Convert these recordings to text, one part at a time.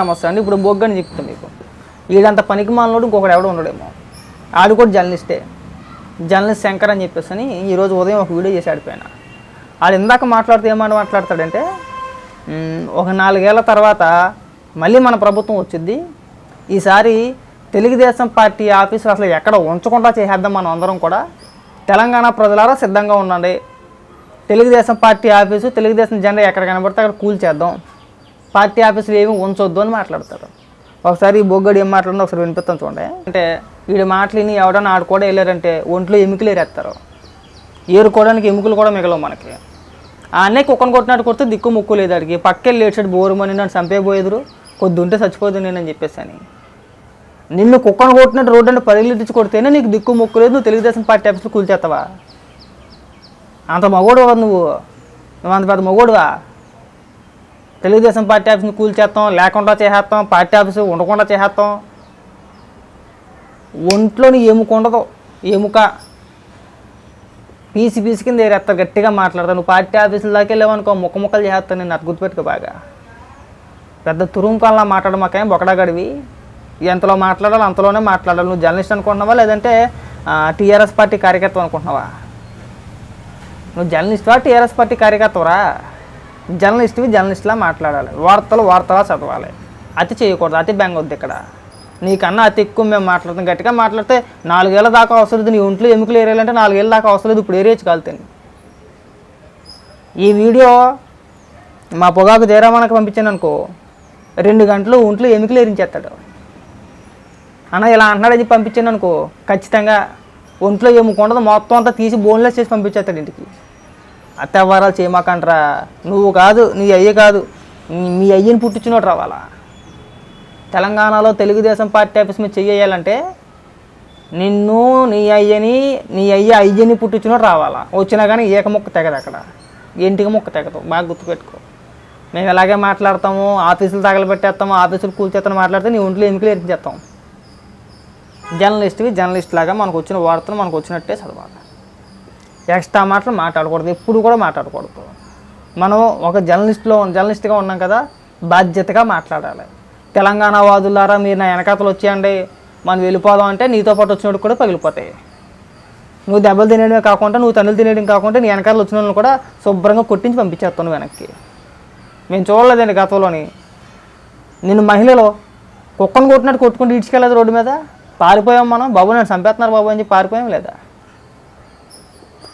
నమస్తే అండి. ఇప్పుడు బొగ్గని చెప్తాం మీకు. వీడంత పనికి మాలనోడు ఇంకొకడు ఎవడో ఉండడేమో. ఆడు కూడా జర్నలిస్టే. జర్నలిస్ట్ శంకర్ అని చెప్పేసి అని ఈరోజు ఉదయం ఒక వీడియో చేసి ఆడిపోయినా. ఆడు ఇందాక మాట్లాడితే ఏమని మాట్లాడతాడంటే ఒక నాలుగేళ్ళ తర్వాత మళ్ళీ మన ప్రభుత్వం వచ్చింది ఈసారి తెలుగుదేశం పార్టీ ఆఫీసులు అసలు ఎక్కడ ఉంచకుండా చేసేద్దాం మనం అందరం కూడా. తెలంగాణ ప్రజలారా సిద్ధంగా ఉండండి. తెలుగుదేశం పార్టీ ఆఫీసు తెలుగుదేశం జెండా ఎక్కడ కనబడితే అక్కడ కూల్ చేద్దాం. పార్టీ ఆఫీసులు ఏమి ఉంచొద్దు అని మాట్లాడతారు. ఒకసారి ఈ బొగ్గడు ఏం మాట్లాడినా ఒకసారి వినిపిస్తాం చూడండి. అంటే వీడి మాటలు విని ఎవడన్నా ఆడు కూడా వెళ్ళారంటే ఒంట్లో ఎముకలు ఏరేస్తారు ఏరుకోవడానికి ఎముకలు కూడా మిగలవు మనకి. ఆ కుక్కను కొట్టినట్టు కొడితే దిక్కు ముక్కు లేదు అడిగి పక్కెళ్ళి లేచాడు బోరుమని నన్ను చంపేపోయేదురు కొద్ది ఉంటే చచ్చిపోదు నేనని చెప్పేసి అని నిన్ను కుక్కను కొట్టినట్టు రోడ్డు అంటే పరిగెత్తించి కొడితేనే నీకు దిక్కు ముక్కు లేదు నువ్వు తెలుగుదేశం పార్టీ ఆఫీసులు కూల్చేస్తావా? అంత మగోడు నువ్వు? నువ్వు అంత పెద్ద మగోడువా? తెలుగుదేశం పార్టీ ఆఫీస్ని కూల్చేస్తాం లేకుండా చేసేస్తాం పార్టీ ఆఫీసు ఉండకుండా చేసేస్తాం. ఒంట్లోని ఎముక ఉండదు. ఎముక పీసి పీసి కింద ఏరేస్తారు గట్టిగా మాట్లాడతాను నువ్వు పార్టీ ఆఫీసుల దాకా వెళ్ళావనుకో ముక్క ముక్కలు చేస్తాను నేను అది గుర్తుపెట్టుకో బాగా. పెద్ద తురుంకాల్లా మాట్లాడడం మాకేం బొకడగడివి. ఎంతలో మాట్లాడాలి అంతలోనే మాట్లాడాలి. నువ్వు జర్నలిస్ట్ అనుకుంటున్నావా లేదంటే టీఆర్ఎస్ పార్టీ కార్యకర్త అనుకుంటున్నావా? నువ్వు జర్నలిస్ట్వా టీఆర్ఎస్ పార్టీ కార్యకర్తవరా? జర్నలిస్ట్వి జర్నలిస్ట్లా మాట్లాడాలి. వార్తలు వార్తలా చదవాలి. అతి చేయకూడదు అతి బెంగొద్దు ఇక్కడ. నీకన్నా అతి ఎక్కువ మేము మాట్లాడుతాం. గట్టిగా మాట్లాడితే నాలుగేళ్ళ దాకా అవసరం లేదు. నీ ఒంట్లో ఎముకలు ఏరేయాలంటే నాలుగేళ్ళ దాకా అవసరం లేదు. ఇప్పుడు ఏరేయచ్చు కాలుతాను ఈ వీడియో మా పొగాకు జయరామానికి పంపించాను అనుకో రెండు గంటలు ఒంట్లో ఎముకలు ఏరించేస్తాడు. అన్న ఇలా అంటున్నాడు చెప్పి పంపించాను అనుకో ఖచ్చితంగా ఒంట్లో ఎముక ఉండదు. మొత్తం అంతా తీసి బోన్లెస్ చేసి పంపించేస్తాడు ఇంటికి. అత్తవ్వారాలు చేయమాకంట్రా నువ్వు కాదు నీ అయ్య కాదు. మీ అయ్యని పుట్టించినోడు రావాలా తెలంగాణలో తెలుగుదేశం పార్టీ ఆఫీస్ మీద చెయ్యాలంటే నిన్ను నీ అయ్యని నీ అయ్య అయ్యని పుట్టించినోడు రావాలా వచ్చినా కానీ ఏక మొక్క తెగదు అక్కడ. ఇంటికి ముక్క తెగదు. బాగా గుర్తుపెట్టుకో. మేము ఎలాగే మాట్లాడతాము ఆఫీసులు తగలబెట్టేస్తాము ఆఫీసులు కూల్చేస్తాను మాట్లాడితే నీ ఒంట్లో ఎన్నికలు ఎరిచేస్తాం జర్నలిస్ట్వి జర్నలిస్ట్ లాగా మనకు వచ్చిన వార్తలు మనకు వచ్చినట్టే చదవాలి. ఎక్స్ట్రా మాటలు మాట్లాడకూడదు ఎప్పుడు కూడా మాట్లాడకూడదు. మనం ఒక జర్నలిస్ట్లో జర్నలిస్ట్గా ఉన్నాం కదా బాధ్యతగా మాట్లాడాలి. తెలంగాణ వాదులారా మీరు నా వెనకాతలు వచ్చేయండి. మనం వెళ్ళిపోదాం అంటే నీతో పాటు వచ్చినట్టు కూడా పగిలిపోతాయి. నువ్వు దెబ్బలు తినేయడమే కాకుండా నువ్వు తన్నులు తినేయడం కాకుండా నీ వెనకాల వచ్చిన వాళ్ళని కూడా శుభ్రంగా కొట్టించి పంపించేస్తాను వెనక్కి. మేము చూడలేదండి గతంలోని. నిన్ను మహిళలు కుక్కను కొట్టినట్టు కొట్టుకుంటూ ఇడ్చుకెళ్ళదు రోడ్డు మీద. పారిపోయాం మనం. బాబు నన్ను చంపేస్తున్నారు బాబు అని చెప్పి పారిపోయాం లేదా?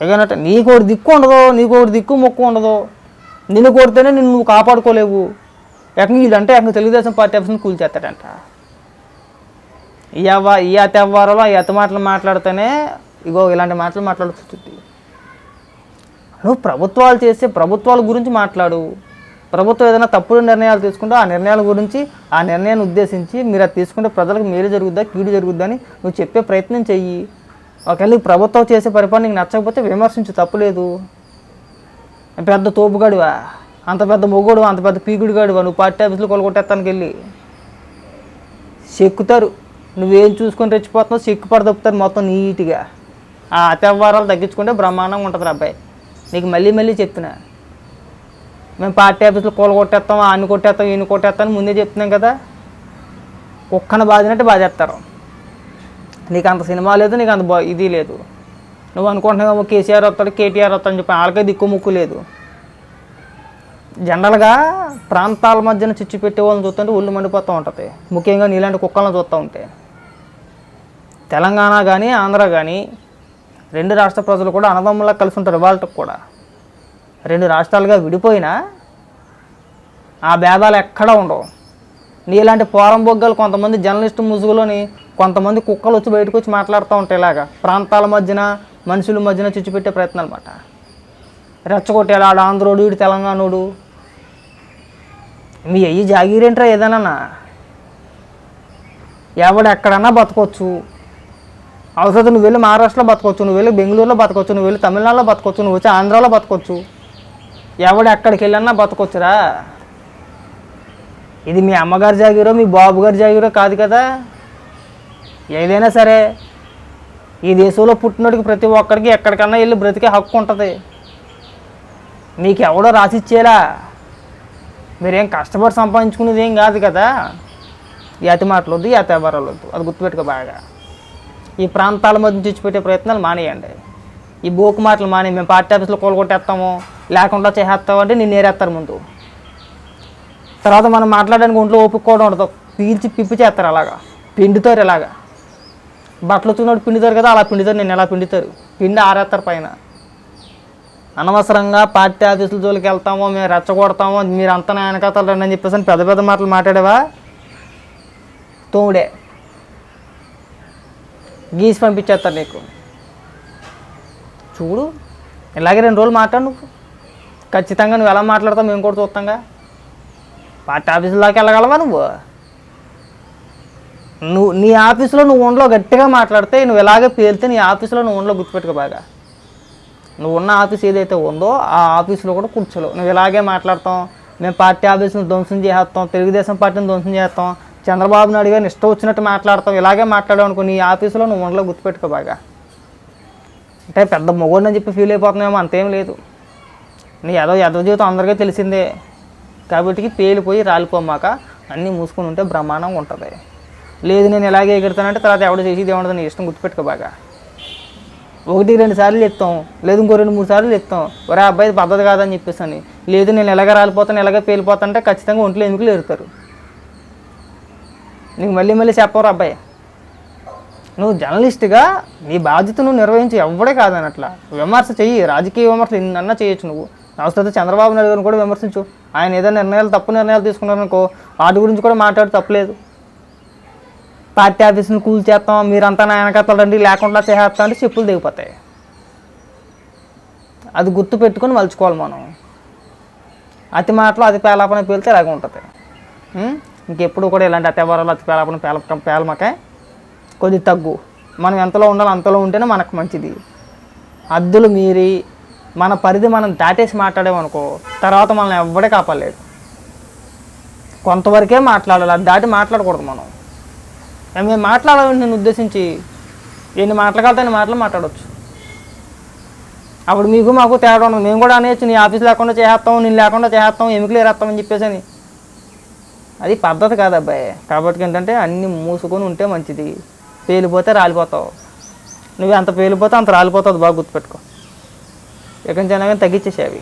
ఎగనట నీకు ఒకటి దిక్కు ఉండదు నీకు ఒకటి దిక్కు మొక్కు ఉండదు నిన్ను కొడితేనే నిన్ను నువ్వు కాపాడుకోలేవు. ఎక్కడ వీడంటే ఎక్కడ తెలుగుదేశం పార్టీ ఆఫీస్ని కూల్చేస్తాడంట ఈ అవ్వ ఈ అతి అవ్వారలో ఈ అతి మాటలు మాట్లాడితేనే ఇగో ఇలాంటి మాటలు మాట్లాడుతుంది నువ్వు ప్రభుత్వాలు చేసే ప్రభుత్వాల గురించి మాట్లాడు. ప్రభుత్వం ఏదైనా తప్పుడు నిర్ణయాలు తీసుకుంటే ఆ నిర్ణయాల గురించి ఆ నిర్ణయాన్ని ఉద్దేశించి మీరు అది తీసుకుంటే ప్రజలకు మేలు జరుగుద్దా కీడు జరుగుద్దా అని నువ్వు చెప్పే ప్రయత్నం చెయ్యి. ఒకవేళ నీకు ప్రభుత్వం చేసే పరిపాలన నీకు నచ్చకపోతే విమర్శించు తప్పులేదు పెద్ద తోపుగాడివా? అంత పెద్ద మొగోడు అంత పెద్ద పీకుడుగాడివా? నువ్వు పార్టీ ఆఫీసులో కొలగొట్టేస్తానికి వెళ్ళి. చెక్కుతారు. నువ్వేం చూసుకొని రెచ్చిపోతున్నావు చెక్కు పడదొప్పుతారు మొత్తం నీట్గా. ఆ అత్యవహారాలు తగ్గించుకుంటే బ్రహ్మాండంగా ఉంటుంది అబ్బాయి. నీకు మళ్ళీ మళ్ళీ చెప్తున్నా. మేము పార్టీ ఆఫీసులో కొలగొట్టేస్తాం అన్ని కొట్టేస్తాం ఈయన కొట్టేస్తాం ముందే చెప్తున్నాం కదా. కుక్కను బాధినట్టు బాధేస్తారు. నీకు అంత సినిమా లేదు నీకు అంత ఇది లేదు. నువ్వు అనుకుంటున్నావు కేసీఆర్ వస్తాడు కేటీఆర్ వస్తాడని చెప్పి వాళ్ళకే దిక్కు ముక్కు లేదు. జనరల్గా ప్రాంతాల మధ్యన చిచ్చు పెట్టే వాళ్ళని చూస్తుంటే ఒళ్ళు మండిపోతూ ఉంటుంది. ముఖ్యంగా నీలాంటి కుక్కలను చూస్తూ ఉంటే. తెలంగాణ కానీ ఆంధ్ర కానీ రెండు రాష్ట్ర ప్రజలు కూడా అన్నదమ్ములా కలిసి ఉంటారు వాళ్ళకి కూడా. రెండు రాష్ట్రాలుగా విడిపోయినా ఆ భేదాలు ఎక్కడా ఉండవు. నీలాంటి పోరం బొగ్గలు కొంతమంది జర్నలిస్ట్ ముసుగులోని కొంతమంది కుక్కలు వచ్చి బయటకు వచ్చి మాట్లాడుతూ ఉంటాయి ఇలాగా. ప్రాంతాల మధ్యన మనుషుల మధ్యన చుచ్చిపెట్టే ప్రయత్నం అనమాట రెచ్చగొట్టేలా ఆడు ఆంధ్రోడు వీడు తెలంగాణోడు. మీ అయ్యి జాగీరేంట్రా ఏదైనా? ఎవడు ఎక్కడన్నా బతకొచ్చు. అవసరం నువ్వు వెళ్ళి మహారాష్ట్రలో బతకొచ్చు నువ్వు వెళ్ళి బెంగళూరులో బతకొచ్చు నువ్వు వెళ్ళి తమిళనాడులో బతకొచ్చు నువ్వు వచ్చి ఆంధ్రాలో బతకొచ్చు. ఎవడెక్కడికి వెళ్ళన్నా బతకొచ్చురా. ఇది మీ అమ్మగారి జాగిరో మీ బాబుగారు జాగిరో కాదు కదా? ఏదైనా సరే ఈ దేశంలో పుట్టినోడికి ప్రతి ఒక్కరికి ఎక్కడికన్నా వెళ్ళి బ్రతికే హక్కు ఉంటుంది. మీకు ఎవడో రాసిచ్చేలా మీరేం కష్టపడి సంపాదించుకునేది ఏం కాదు కదా? యాతి అతి మాటలు వద్దు వ్యవహారాలు అది గుర్తుపెట్టుకో బాగా. ఈ ప్రాంతాల మధ్య తెచ్చిపెట్టే ప్రయత్నాలు మానేయండి. ఈ బోకు మాటలు మానే మేము పార్టీ ఆఫీస్లో కోలుకొట్టేస్తాము లేకుండా చేసేస్తామంటే నేను నేరేస్తారు ముందు. తర్వాత మనం మాట్లాడడానికి ఒంట్లో ఓపిక కూడా ఉండదు. పీల్చి పిప్పి చేస్తారు అలాగా. పిండుతారు ఇలాగా బట్టలు వచ్చినప్పుడు పిండుతారు కదా అలా పిండుతారు నేను ఎలా పిండుతారు? పిండి ఆరేస్తారు పైన. అనవసరంగా పార్టీ ఆఫీసుల జోలికి వెళ్తామో మేము రెచ్చగొడతామో మీరు అంతా నా వెనకాతలు రండి అని చెప్పేసి పెద్ద పెద్ద మాటలు మాట్లాడేవా? తోముడే. గీసి పంపించేస్తారు నీకు. చూడు ఇలాగే రెండు రోజులు మాట్లాడు నువ్వు. ఖచ్చితంగా నువ్వు ఎలా మాట్లాడతావు మేము కూడా చూస్తాంగా. పార్టీ ఆఫీసులోకి వెళ్ళగలవా నువ్వు? నువ్వు నీ ఆఫీసులో నువ్వు ఒంట్లో గట్టిగా మాట్లాడితే నువ్వు ఇలాగే పేలితే నీ ఆఫీసులో నువ్వు ఒంట్లో గుర్తుపెట్టుకో బాగా. నువ్వు ఉన్న ఆఫీస్ ఏదైతే ఉందో ఆ ఆఫీసులో కూడా కూర్చోలేవు. నువ్వు ఇలాగే మాట్లాడతాం మేము పార్టీ ఆఫీసును ధ్వంసం చేస్తాం తెలుగుదేశం పార్టీని ధ్వంసం చేస్తాం చంద్రబాబు నాయుడు గారిని ఇష్టం వచ్చినట్టు మాట్లాడతాం ఇలాగే మాట్లాడావు అనుకో నీ ఆఫీసులో నువ్వు ఒంట్లో గుర్తుపెట్టుకో బాగా. అంటే పెద్ద మొగోడిని అని చెప్పి ఫీల్ అయిపోతున్నామో అంతేం లేదు. నీ ఎదో ఎదో జీవితం అందరికీ తెలిసిందే. కాబట్టి పేలిపోయి రాలిపోమాక అన్నీ మూసుకొని ఉంటే బ్రహ్మాండంగా ఉంటుంది. లేదు నేను ఎలాగే ఎగురుతానంటే తర్వాత ఎవడ చేసి ఏమన్నది నీ ఇష్టం గుర్తుపెట్టుకో బాగా. ఒకటి రెండు సార్లు ఎత్తాం లేదు ఇంకో రెండు మూడు సార్లు ఎత్తాం. ఒరే అబ్బాయి ఇది పద్ధతి కాదని చెప్పేసి లేదు నేను ఎలాగ రాలిపోతాను ఎలాగ పేలిపోతానంటే ఖచ్చితంగా ఒంట్లో ఎందుకు ఎరుతారు నీకు మళ్ళీ మళ్ళీ చెప్పరు అబ్బాయి? నువ్వు జర్నలిస్ట్గా నీ బాధ్యత నువ్వు నిర్వహించి ఎవడే కాదనట్లా. విమర్శ చెయ్యి రాజకీయ విమర్శలు ఎన్నన్నా చేయొచ్చు నువ్వు. అవసరం చంద్రబాబు నాయుడు గారిని కూడా విమర్శించు. ఆయన ఏదైనా నిర్ణయాలు తప్పు నిర్ణయాలు తీసుకున్నారనుకో వాటి గురించి కూడా మాట్లాడి తప్పలేదు. పార్టీ ఆఫీస్ని కూల్ చేస్తాం మీరంతా నా లేకుండా చేసేస్తాం అంటే చెప్పులు దిగిపోతాయి అది గుర్తు పెట్టుకొని మలుచుకోవాలి మనం. అతి మాటలు అతి పేలాపన పేలితే ఇలాగే ఉంటుంది. ఇంకెప్పుడు కూడా ఇలాంటి అతి అతి పేలాపన పేల పేలమకే కొద్ది తగ్గు. మనం ఎంతలో ఉండాలో అంతలో ఉంటేనే మనకు మంచిది. అద్దులు మీరి మన పరిధి మనం దాటేసి మాట్లాడామనుకో తర్వాత మనల్ని ఎవ్వడే కాపాడలేడు కొంతవరకే మాట్లాడాలి అది దాటి మాట్లాడకూడదు మనం. మేము మాట్లాడాలని నేను ఉద్దేశించి ఎన్ని మాట్లాడగలితే ఎన్ని మాటలు మాట్లాడవచ్చు అప్పుడు మీకు మాకు తేడా ఉండదు. మేము కూడా అనేచ్చు నీ ఆఫీస్ లేకుండా చేసేస్తాం నేను లేకుండా చేసేస్తాం ఎముకలు ఏరేస్తామని చెప్పేసి అని. అది పద్ధతి కాదు అబ్బాయి. కాబట్టి ఏంటంటే అన్నీ మూసుకొని ఉంటే మంచిది. పేలిపోతే రాలిపోతావు. నువ్వు ఎంత పేలిపోతే అంత రాలిపోతుంది బాగా గుర్తుపెట్టుకో. ఎక్కడి నుంచి అయినా కానీ తగ్గించేసేవి.